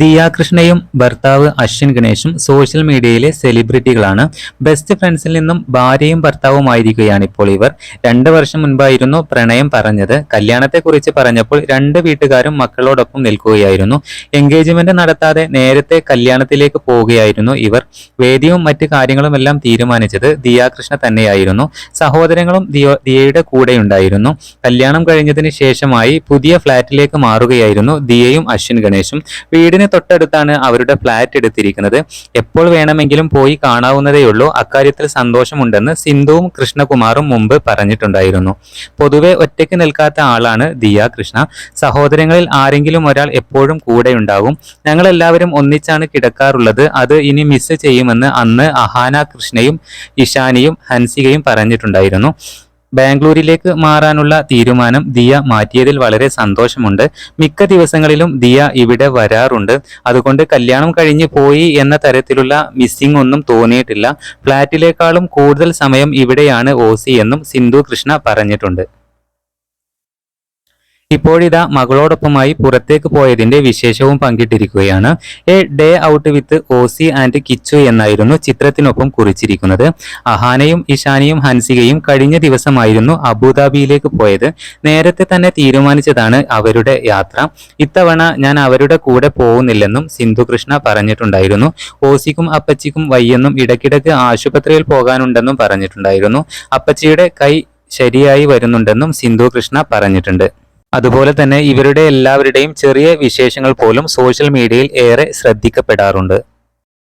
ദിയ കൃഷ്ണയും ഭർത്താവ് അശ്വിൻ ഗണേഷും സോഷ്യൽ മീഡിയയിലെ സെലിബ്രിറ്റികളാണ് ബെസ്റ്റ് ഫ്രണ്ട്സിൽ നിന്നും ഭാര്യയും ഭർത്താവുമായിരിക്കുകയാണ് ഇപ്പോൾ ഇവർ. രണ്ട് വർഷം മുൻപായിരുന്നു പ്രണയം പറഞ്ഞത്. കല്യാണത്തെക്കുറിച്ച് പറഞ്ഞപ്പോൾ രണ്ട് വീട്ടുകാരും മക്കളോടൊപ്പം നിൽക്കുകയായിരുന്നു. എൻഗേജ്മെന്റ് നടത്താതെ നേരത്തെ കല്യാണത്തിലേക്ക് പോവുകയായിരുന്നു ഇവർ. വേദിയും മറ്റ് കാര്യങ്ങളുമെല്ലാം തീരുമാനിച്ചത് ദിയാകൃഷ്ണ തന്നെയായിരുന്നു. സഹോദരങ്ങളും ദിയോ ദിയയുടെ കൂടെയുണ്ടായിരുന്നു. കല്യാണം കഴിഞ്ഞതിന് ശേഷമായി പുതിയ ഫ്ളാറ്റിലേക്ക് മാറുകയായിരുന്നു ദിയയും അശ്വിൻ ഗണേഷും വീടിന് തൊട്ടടുത്താണ് അവരുടെ ഫ്ലാറ്റ് എടുത്തിരിക്കുന്നത്. എപ്പോൾ വേണമെങ്കിലും പോയി കാണാവുന്നതേയുള്ളൂ അക്കാര്യത്തിൽ സന്തോഷമുണ്ടെന്ന് സിന്ധുവും കൃഷ്ണകുമാറും മുമ്പ് പറഞ്ഞിട്ടുണ്ടായിരുന്നു. പൊതുവെ ഒറ്റയ്ക്ക് നിൽക്കാത്ത ആളാണ് ദിയ കൃഷ്ണ. സഹോദരങ്ങളിൽ ആരെങ്കിലും ഒരാൾ എപ്പോഴും കൂടെയുണ്ടാകും ഞങ്ങൾ എല്ലാവരും ഒന്നിച്ചാണ് കിടക്കാറുള്ളത്. അത് ഇനി മിസ് ചെയ്യുമെന്ന് അന്ന് അഹാന കൃഷ്ണയും ഇഷാനിയും ഹൻസികയും പറഞ്ഞിട്ടുണ്ടായിരുന്നു. ബാംഗ്ലൂരിലേക്ക് മാറാനുള്ള തീരുമാനം ദിയ മാറ്റിയതിൽ വളരെ സന്തോഷമുണ്ട്. മിക്ക ദിവസങ്ങളിലും ദിയ ഇവിടെ വരാറുണ്ട്. അതുകൊണ്ട് കല്യാണം കഴിഞ്ഞു പോയി എന്ന തരത്തിലുള്ള മിസ്സിംഗ് ഒന്നും തോന്നിയിട്ടില്ല. ഫ്ലാറ്റിലേക്കാളും കൂടുതൽ സമയം ഇവിടെയാണ് ഓസി എന്നും സിന്ധു കൃഷ്ണ പറഞ്ഞിട്ടുണ്ട്. ഇപ്പോഴിതാ മകളോടൊപ്പമായി പുറത്തേക്ക് പോയതിന്റെ വിശേഷവും പങ്കിട്ടിരിക്കുകയാണ്. A day out with Ozy and Kichu എന്നായിരുന്നു ചിത്രത്തിനൊപ്പം കുറിച്ചിരിക്കുന്നത്. അഹാനയും ഇഷാനിയും ഹൻസികയും കഴിഞ്ഞ ദിവസമായിരുന്നു അബുദാബിയിലേക്ക് പോയത്. നേരത്തെ തന്നെ തീരുമാനിച്ചതാണ് അവരുടെ യാത്ര. ഇത്തവണ ഞാൻ അവരുടെ കൂടെ പോകുന്നില്ലെന്നും സിന്ധു കൃഷ്ണ പറഞ്ഞിട്ടുണ്ടായിരുന്നു. ഓസിക്കും അപ്പച്ചിക്കും വയ്യെന്നും ഇടയ്ക്കിടയ്ക്ക് ആശുപത്രിയിൽ പോകാനുണ്ടെന്നും പറഞ്ഞിട്ടുണ്ടായിരുന്നു. അപ്പച്ചിയുടെ കൈ ശരിയായി വരുന്നുണ്ടെന്നും സിന്ധു കൃഷ്ണ പറഞ്ഞിട്ടുണ്ട്. അതുപോലെ തന്നെ ഇവരുടെ എല്ലാവരുടെയും ചെറിയ വിശേഷങ്ങൾ പോലും സോഷ്യൽ മീഡിയയിൽ ഏറെ ശ്രദ്ധിക്കപ്പെടാറുണ്ട്.